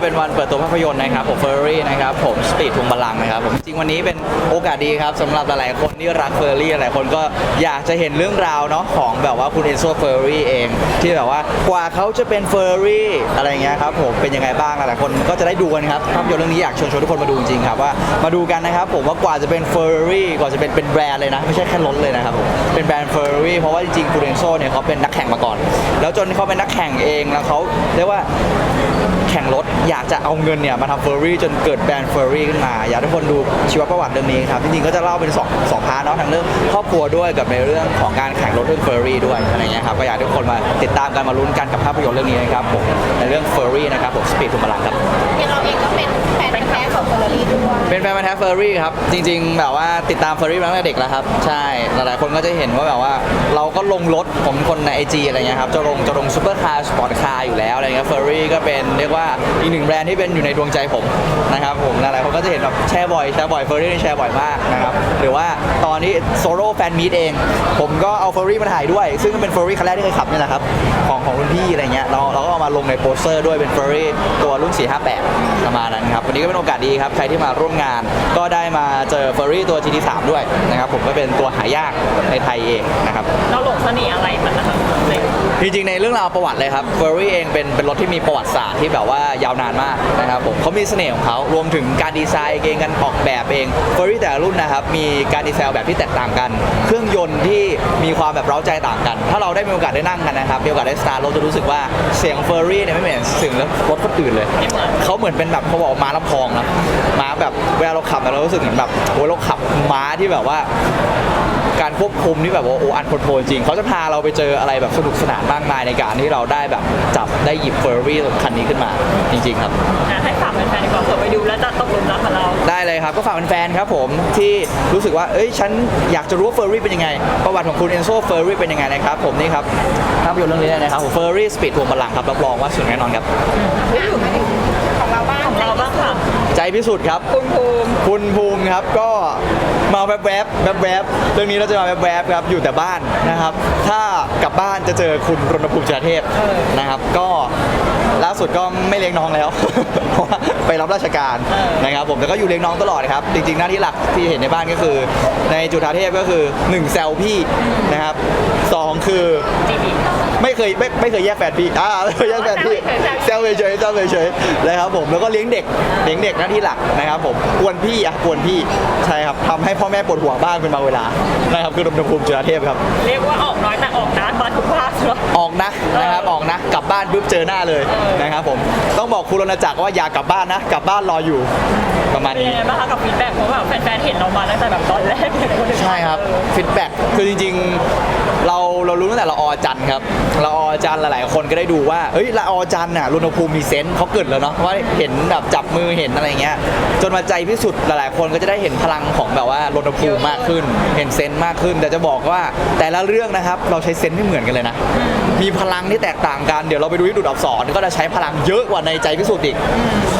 เป็นวันเปิดตัวภาพยนตร์นะครับผมเฟอร์รี่นะครับผมสปีดทวงบอลลังนะครับผมจริงวันนี้เป็นโอกาสดีครับสำหรับหลายๆคนที่รักเฟอร์รี่หลายคนก็อยากจะเห็นเรื่องราวเนาะของแบบว่าคุณเอนโซเฟอร์รี่เอง ที่แบบว่ากว่าเขาจะเป็นเฟอร์รี่อะไรเงี้ยครับผมเป็นยังไงบ้างหลายๆคนก็จะได้ดูกันครับภาพยนตร์เรื่องนี้อยากเชิญชวนทุกคนมาดูจริงครับว่ามาดูกันนะครับผมว่ากว่าจะเป็นเฟอร์รี่กว่าจะเป็นเป็นแบรนด์เลยนะไม่ใช่แค่รถเลยนะครับผมเป็นแบรนด์เฟอร์รี่เพราะว่าจริงๆคุณเอนโซเนี่ยเขาเป็นนักแข่งมาก่อน แล้วจนเขาเป็นนักแข่งเองแล้วเขาเรียกว่า แข่งรถ อยากจะเอาเงินเนี่ยมาทำเฟอร์รี่จนเกิดแบรนด์เฟอร์รี่ขึ้นมา อยากให้ทุกคนดูชีวประวัติเรื่องนี้ครับจริงๆก็จะเล่าเป็นสองสองพาร์ทเนาะทั้งเรื่องครอบครัวด้วยกับในเรื่องของการแข่งรถเรื่องเฟอร์รี่ด้วยอะไรเงี้ยครับก็อยากให้ทุกคนมาติดตามกันมาลุ้นกันกับภาพยนตร์เรื่องนี้นะครับผมในเรื่องเฟอร์รี่นะครับผมสปีดทุมพลังครับเราเองก็เป็นแฟน แท้ของเฟอร์รารี่ด้วยเป็นแฟนพันแท้เฟอร์รี่ครับ จริง ๆ แบบว่าติดตามเฟอร์รี่มาตั้งแต่เด็กแล้วครับ ใช่ หลายๆ คนก็จะเห็นว่าแบบว่า เราก็ลงรถผมคนในไอจีอะไรเงี้ยครับ จะลงจะลงซูเปอร์คาร์สปอร์ตคาร์อยู่แล้วอะไรเงี้ยเฟอร์รี่ก็เป็นเรียกว่าอีกหนึ่งแบรนด์ที่เป็นอยู่ในดวงใจผมนะครับผม หลายๆ คนก็จะเห็นแบบแชร์บ่อยแชร์บ่อยเฟอร์รี่นี่แชร์บ่อยมากนะครับ หรือว่าตอนนี้โซโล่แฟนมีตเอง ผมก็เอาเฟอร์รี่มาถ่ายด้วย ซึ่งก็เป็นเฟอร์รี่คันแรกที่เคยขับนี่แหละครับ ของของรุ่นพี่อะไรเงี้ย เราเราก็เอามาลงในโปสเตอร์ด้วยเป็นเฟอร์รี่ตัวรุ่น 458ประมาณนั้นครับ วันนี้ก็เป็นโอกาสดีครับ ใครที่มาร่วมงานก็ได้มา เจอเฟอร์รี่ตัว GT3 ด้วยนะครับผมก็เป็นตัวหายากในไทยเองนะครับเราหลงเสน่ห์อะไรมันนะคะในจริงๆในเรื่องราวประวัติเลยครับเฟอร์รี่เองเป็นเป็นรถที่มีประวัติศาสตร์ที่แบบว่ายาวนานมากนะครับผมเขามีเสน่ห์ของเขารวมถึงการดีไซน์เองการออกแบบเองเฟอร์รี่แต่ละรุ่นนะครับมีการดีไซน์แบบที่แตกต่างกัน เครื่องยนต์ที่มีความแบบเร้าใจต่างกัน ถ้าเราได้มีโอกาสได้นั่งกันนะครับมีโอกาสได้สตาร์ทเราจะรู้สึกว่าเสียงเฟอร์รี่เนี่ยไม่เหมือนเสียงรถคนอื่นเลยไม่เหมือนเขาเหมือนเป็นแบบเขาบอกว่าม้าลำพองนะม้าแบบเวลาเราขับอะเรารู้สึกเหมือนแบบโอ้ยเราขับม้าที่แบบว่าการควบคุมที่แบบว่าโอ้อันคอนโทรลจริง เขาจะพาเราไปเจออะไรแบบสนุกสนานมากมายในการที่เราได้แบบจับได้หยิบเฟอร์รี่คันนี้ขึ้นมาจริง ๆ ครับอะให้ฝากแฟนๆดีกว่าเผื่อไปดูแล้วจะตกหลุมรักกับเรา ได้เลยครับ ก็ฝากแฟนๆครับผมที่รู้สึกว่า เอ้ย ฉันอยากจะรู้ว่าเฟอร์รี่เป็นยังไง ประวัติของคุณเอนโซเฟอร์รี่เป็นยังไงนะครับ ผมนี่ครับภาพยนตร์เรื่องนี้เลยนะครับเฟอร์รี่สปีดทัวร์บอลลังก์ครับรับรองว่าสนุกแน่นอนครับ พิสุทธิ์ครับ คุณภูมิคุณภูมิครับก็มาแวบๆแวบๆแวบๆเรื่องนี้เราจะมาแวบๆครับอยู่แต่บ้านนะครับ ถ้ากลับบ้านจะเจอคุณรณภูมิชาเทพนะครับ ก็ ล่าสุดก็ไม่เลี้ยงน้องแล้ว เพราะว่าไปรับราชการนะครับผมแต่ก็อยู่เลี้ยงน้องตลอดครับ จริงๆหน้าที่หลักที่เห็นในบ้านก็คือ ในจุฑาเทพก็คือ 1 แซวพี่นะครับสองคือจีบีไม่เคยไม่ไม่เคยแยกแฟนพี่อ่าไม่เคยแยกแฟนพี่แซวเฉยๆแซวเฉยๆนะครับผมแล้วก็เลี้ยงเด็กเลี้ยงเด็กหน้าที่หลักนะครับผมกวนพี่อะกวนพี่ใช่ครับทำให้พ่อแม่ปวดหัวบ้างเป็นบางเวลานะครับคือดมภูมิจุฬาเทพครับเรียกว่าออกน้อยแต่ออกนะมาทุกภาคเนอะออกนะนะครับออกนะกลับบ้านปุ๊บเจอหน้าเลยนะครับผมต้องบอกคุณรณจักรว่าอย่ากลับบ้านนะกลับบ้านรออยู่ประมาณเป็นนี้ ยังไงบ้างคะกับฟีดแบ็กเพราะแบบแฟนๆเห็นเรามาตั้งแต่แบบตอนแรกเลยนอื่นใช่ครับฟีดแบ็ก คือจริงๆ เราเรารู้ตั้งแต่ละออจันทร์ครับละออจันทร์หลายๆ คนก็ได้ดูว่าเฮ้ยละออจันทร์น่ะรุณภูมิมีเซนส์เขาเกิดแล้วเนาะว่าเห็นแบบจับมือเห็นอะไรเงี้ย จนมาใจพิสุทธิ์หลายๆ คนก็จะได้เห็นพลังของแบบว่ารุณภูมิมากขึ้น เห็นเซนส์มากขึ้น แต่จะบอกว่าแต่ละเรื่องนะครับเราใช้เซนส์ไม่เหมือนกันเลยนะ มีพลังที่แตกต่างกันเดี๋ยวเราไปดูที่ดูดอักษรก็จะใช้พลังเยอะกว่าในใจพิสุทธิ์อีก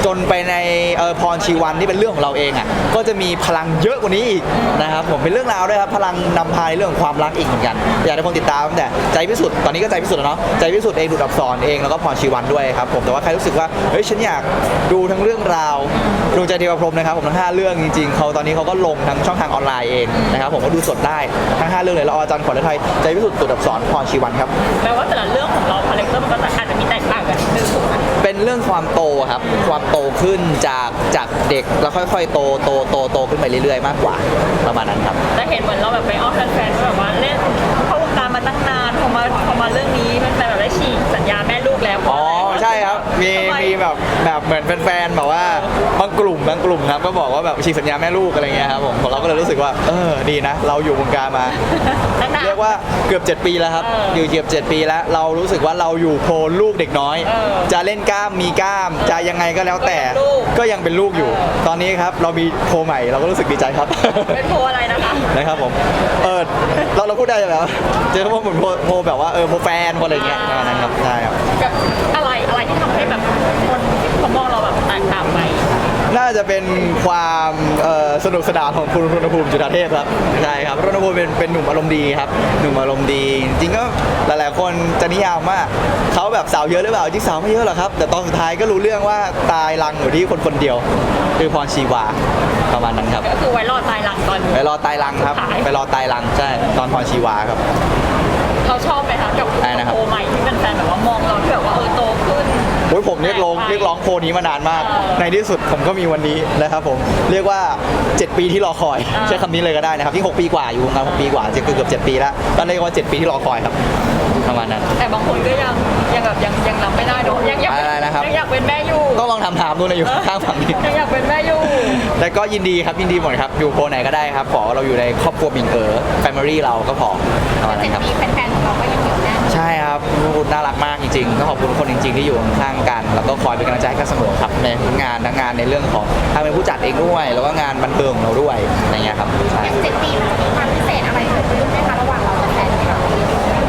จนไปในเอ่อพรชีวันที่เป็นเรื่องของเราเองอะก็จะมีพลังเยอะกว่านี้อีกนะครับผมเป็นเรื่องราวด้วยครับพลังนำพาในเรื่องของความรักอีกเหมือนกันอยากให้คนติดตามตั้งแต่ใจพิสุทธิ์ตอนนี้ก็ใจพิสุทธิ์แล้วเนาะใจพิสุทธิ์เองดูดอักษรเองแล้วก็พรชีวันด้วยครับผมแต่ว่าใครรู้สึกว่าเฮ้ยฉันอยากดูทั้งเรื่องราวดวงใจเทวพรหมนะครับผมทั้งห้าเรื่องจริงๆเขาตอนนี้เขาก็ลงทั้งช่องทางออนไลน์เองนะครับผมก็ดูสดได้ทั้งห้าเรื่องเลยละออจันทร์ขวัญฤทัยใจพิสุทธิ์ดูดอักษรพรชีวันครับแปลว่าแต่ละเรื่องของเราคาแรคเตอร์มันก็อาจจะมีแตกต่าง กันนิดนึงถูกไหมเป็นเรื่องความโตครับ ความโตขึ้นจากจากเด็กแล้วค่อย ๆ โตโตโตโตขึ้นไปเรื่อยๆ มากกว่าประมาณนั้นครับแต่เห็นเหมือนเราแบบไปอ้อนแฟนๆว่าแบบว่าเล่นเข้าวงการมาตั้งนานพอมาพอมาเรื่องนี้มันแบบได้ฉีกสัญญาแม่ลูกแล้วอ๋อใช่ครับ มีทำไมีแบบแบบเหมือนแฟนๆแบบว่า บางกลุ่มบางกลุ่มครับก็บอกว่าแบบฉีกสัญญาแม่ลูกอะไรเงี้ยครับผมของเราก็เลยรู้สึกว่าเออดีนะ เราอยู่วงการมาตั้งนานเรียกว่าเกือบ 7 ปีแล้วครับเออออยู่เกือบ7 ปีแล้ว เรารู้สึกว่าเราอยู่โพลลูกเด็กน้อย เออจะเล่นกล้ามมีกล้าม จะยังไงก็แล้วแต่ก็ยังเป็นลูกก็ยังเป็นลูกอยู่ เออ ตอนนี้ครับเรามีโพลใหม่เราก็รู้สึกดีใจครับ เป็นโพลอะไรนะคะ นะครับผมเออเราเราพูดได้แบบว่าเจอพวกเหมือนโพโพแบบว่าเออโพแฟนโพอะไรอย่างเงี้ยประมาณนั้นครับใช่ครับกับอะไรอะไรที่ จะเป็นความเอ่อสนุกสนานของคุณรณภูมิจุฑาเทพครับใช่ครับรณภูมิเป็นเป็นหนุ่มอารมณ์ดีครับหนุ่มอารมณ์ดี จริงๆก็หลายๆคนจะนิยามว่าเขาแบบสาวเยอะหรือเปล่าจริงสาวไม่เยอะหรอกครับ แต่ตอนสุดท้ายก็รู้เรื่องว่าตายรังอยู่ที่คนคนเดียว คือพรชีวาประมาณนั้นครับก็คือไว้รอตายหลังตอนนี้ไปรอตายรังครับตายไปรอตายรังใช่ตอนพรชีวาครับเราชอบไหมคะกับอะไรนะครับโตใหม่ที่เป็นแฟนแบบว่ามองเราที่แบบว่าเออ โตขึ้นโอ้ยผมเรียกร้องเรียกร้องโพลนี้มานานมากเออในที่สุดผมก็มีวันนี้นะครับผมเรียกว่า 7 ปีที่รอคอยอ่าใช้คำนี้เลยก็ได้นะครับที่ 6 ปีกว่าอยู่วงการ6ปีกว่าจะเกือบ7ปีแล้วก็เรียกว่า 7 ปีที่รอคอยครับประมาณนั้น แต่บางคนก็ยังยังแบบยังยังรับไม่ได้เนอะยังยังอะไรนะครับ ยังอยากเป็นแม่อยู่ต้องลองทำถามดูนะอยู่ข้างฝั่งนี้ ยังอยากเป็นแม่อยู่ แต่ก็ยินดีครับยินดีหมดครับอยู่โพลไหนก็ได้ครับขอเราอยู่ในครอบครัวบิงเอ๋อแฟมิลี่เราก็พอประมาณเจ็นั้ดนครับปีแฟนๆของเราก็ รักมากจริงๆต้องขอบคุณทุกคนจริง ๆ ที่อยู่ข้างๆกัน แล้วก็คอยเป็นกำลังใจให้กันเสมอครับในทั้งงานทั้งงานในเรื่องของทางเป็นผู้จัดเองด้วยแล้วก็งานบันเทิงของเราด้วยอะไรเงี้ยครับใช่ อย่างเจ็ดปีมันจะมีความพิเศษอะไรเกิดขึ้นไหมคะระหว่างเรากับแฟนของเรา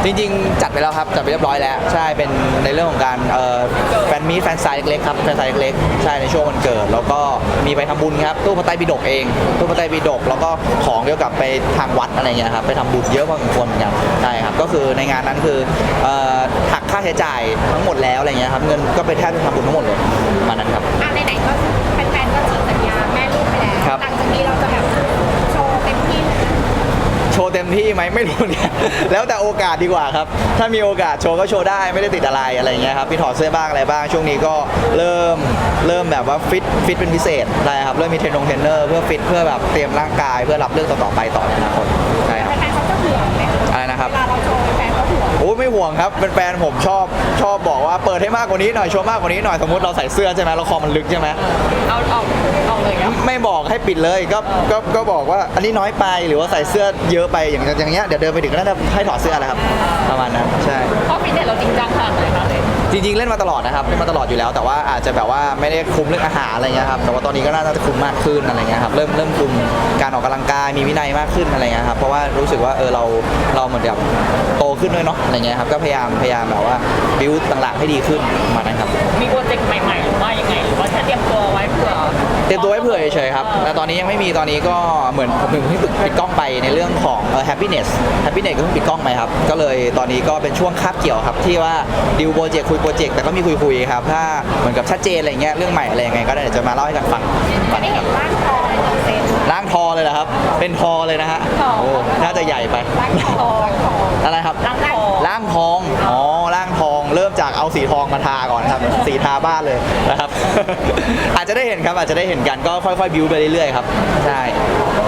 จริงๆ จัดไปแล้วครับ จัดไปเรียบร้อยแล้ว ใช่เป็นในเรื่องของการเอ่อแฟนมีตแฟนไซน์เล็กๆครับแฟนไซน์เล็กๆใช่ในช่วงวันเกิด แล้วก็มีไปทำบุญครับ ตู้พระไตรปิฎกเอง ตู้พระไตรปิฎกแล้วก็ของเกี่ยวกับไปทางวัดอะไรเงี้ยครับไปทำบุญเยอะพอสมควรเหมือนกันใช่ครับก็คือในงานนั้นคือเอ่อหักค่าใช้จ่ายทั้งหมดแล้วอะไรเงี้ยครับเงินก็ไปแทบจะทำบุญทั้งหมดเลยประมาณนั้นครับ อะไหนๆก็แฟนๆก็ฉีกสัญญาแม่ลูกไปแล้ว ครับ หลังจากนี้เราจะแบบโชว์เต็มที่โชว์เต็มที่ไหมไม่รู้เนี่ย แล้วแต่โอกาสดีกว่าครับ ถ้ามีโอกาสโชว์ก็โชว์ได้ไม่ได้ติดอะไรอะไรอย่างเงี้ยครับพี่ถอดเสื้อบ้างอะไรบ้างช่วงนี้ก็เริ่มเริ่มแบบว่าฟิตฟิตเป็นพิเศษได้ครับเริ่มมีเทรนนงเทรนเนอร์เพื่อฟิตเพื่อแบบเตรียมร่างกายเพื่อรับเรื่องต่อๆไปต่อในอนาคต อ้ไม่ห่วงครับเป็นแฟนผมชอบชอบบอกว่าเปิดให้มากกว่านี้หน่อยโชว์มากกว่านี้หน่อยสมมติเราใส่เสื้อใช่ไหมเราคอมันลึกใช่ไหมเอาเอาเอาเลย ไม่บอกให้ปิดเลยก็ก็ก็บอกว่าอันนี้น้อยไปหรือว่าใส่เสื้อเยอะไปอย่างอย่างเงี้ยเดี๋ยวเดินไปถึงก็น่าจะให้ถอดเสื้อแล้วครับประมาณนั้นใช่เพราะฟิตเนสเราจริงจังขนาดไหนคะเลยจริงๆเล่นมาตลอดนะครับเล่นมาตลอดอยู่แล้ว แต่ว่าอาจจะแบบว่าไม่ได้คุมเรื่องอาหารอะไรเงี้ยครับแต่ว่าตอนนี้ก็น่าจะคุมมากขึ้นอะไรเงี้ยครับเริ่มเริ่มคุมการออกกำลังกายมีวินัยมากขึ้นอะไรเงี้ยครับเพราะว่ารู้สึกว่าเออเราเราเหมือนแบบโตขึ้นด้วยเนาะอะไรเงี้ยครับก็พยายามพยายามแบบว่าบิวต่างๆให้ดีขึ้นประมาณนั้นครับมีโปรเจกต์ใหม่ๆหรือว่ายังไงหรือว่าแค่เตรียมตัวไว้เผื่อ เตรียมตัวไว้เผื่อเฉยๆครับแต่ตอนนี้ยังไม่มีตอนนี้ก็เหมือนผมเพิ่งปิดกล้องไปในเรื่องของเอ่อ happiness happiness ก็เพิ่งปิดกล้องไปครับ ก็เลยตอนนี้ก็เป็นช่วงคาบเกี่ยวครับ ที่ว่าดิวโปรเจกต์คุยโปรเจกต์แต่ก็มีคุยๆครับ ถ้าเหมือนกับชัดเจนอะไรเงี้ยเรื่องใหม่อะไรยังไงก็เดี๋ยวจะมาเล่าให้กันฟังจะได้เห็นร่างทองในตัวเซนร่างทอเลยเหรอครับ เป็นทอเลยนะฮะทอโอ้น่าจะใหญ่ไปร่างทองร่างทองอะไรครับร่างทองร่างทองอ๋อ สีทองมาทาก่อนนะครับ สีทาบ้านเลยนะครับ อาจจะได้เห็นครับอาจจะได้เห็นกันก็ค่อยๆบิวไปเรื่อยๆครับใช่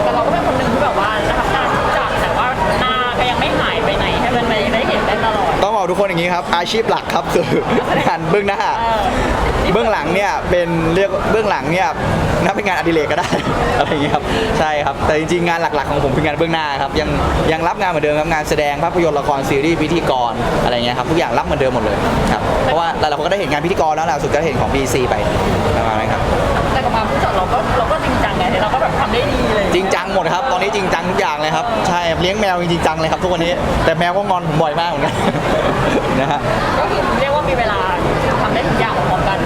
แต่เราก็เป็นคนหนึ่งที่แบบว่าทำงานจัดแต่ว่าหน้าก็ยังไม่หายไปไหนให้มันได้เห็นได้ตลอดต้องบอกทุกคนอย่างนี้ครับ อาชีพหลักครับคืองานเบื้องหน้าเออเบื้องหลังเนี่ยเป็นเรียกเบื้องหลังเนี่ยนับเป็นงานอดิเรกก็ได้อะไรอย่างเงี้ยครับใช่ครับแต่จริงๆงานหลักๆของผมคืองานเบื้องหน้าครับยังยังรับงานเหมือนเดิมครับงานแสดงภาพยนตร์ละครซีรีส์พิธีกรอะไรเงี้ยครับทุกอย่างรับเหมือนเดิมหมดเลยครับ เพราะว่าหลายๆคนก็ได้เห็นงานพิธีกรแล้วล่าสุดก็ได้เห็นของ BC ไปประมาณนั้นครับ แต่กับความผู้จัดเราก็เราก็จริงจังไงเราก็แบบทำได้ดีเลยจริงจังหมดครับ ตอนนี้จริงจังทุกอย่างเลยครับ ใช่ครับเลี้ยงแมวจริงๆจังเลยครับทุกวันนี้ แต่แมวก็งอนผมบ่อยมากเหมือนกัน นะฮะ ก็คือเรียกว่ามีเวลาทำได้ทุกอย่างพร้อมกัน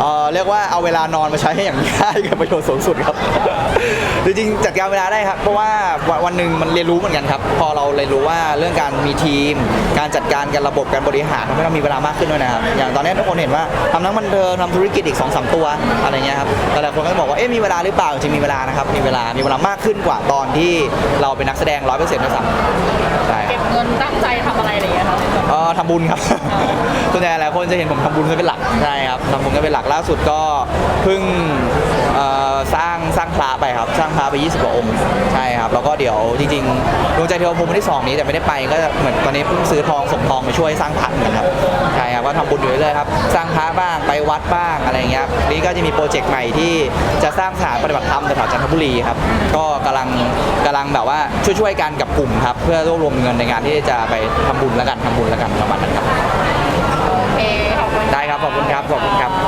เอ่อ เรียกว่าเอาเวลานอนมาใช้ให้อย่างได้กับประโยชน์สูงสุดครับ จริงๆจัดการเวลาได้ครับ เพราะว่าวันวันหนึ่งมันเรียนรู้เหมือนกันครับ พอเราเรียนรู้ว่าเรื่องการมีทีม การจัดการการระบบการบริหารทำให้เรามีเวลามากขึ้นด้วยนะครับ อย่างตอนนี้ทุกคนเห็นว่าทำทั้งบันเทิงทำธุรกิจอีก2อสตัวอะไรเงี้ยครับแต่หลายคนก็บอกว่าเอ๊ะมีเวลาหรือเปล่าจริงๆมีเวลานะครับมีเวลามีเวลามากขึ้นกว่าตอนที่เราเป็นนักแสดงร้อยเปอร์เซ็นต์ด้วยซ้ำใช่คเก็รับบเงินตั้งใจทำอะไรอะไรอย่างเงี้ยครับเอ่อทำบุญครับส่วนใหญ่หลายคนจะเห็นผมทำบุญกันเป็นหลักใช่ครับทำบุญกันเป็นหลักล่าสุดก็เพิ่งเอ่อสร้างสร้างพระไปครับ สร้างพระไป 20กว่าองค์ใช่ครับ แล้วก็เดี๋ยวจริงๆดวงใจเทวพรหมวันที่สองนี้แต่ไม่ได้ไปก็เหมือนตอนนี้เพิ่งซื้อทองสมทองมาช่วยสร้างพระเหมือนกันครับใช่ครับก็ทำบุญอยู่เรื่อยๆครับสร้างพระบ้างไปวัดบ้างอะไรอย่างเงี้ยครับนี่ก็จะมีโปรเจกต์ใหม่ที่จะสร้างสถานปฏิบัติธรรมแถวๆจันทบุรีครับก็กำลังกำลังแบบว่าช่วยๆกันกับกลุ่มครับเพื่อรวบรวมเงินในงานที่จะไปทำบุญแล้วกันทำบุญแล้วกันประมาณนั้นครับโอเคขอบคุณได้ครับขอบคุณครับขอบคุณครับขอบคุณครับครับ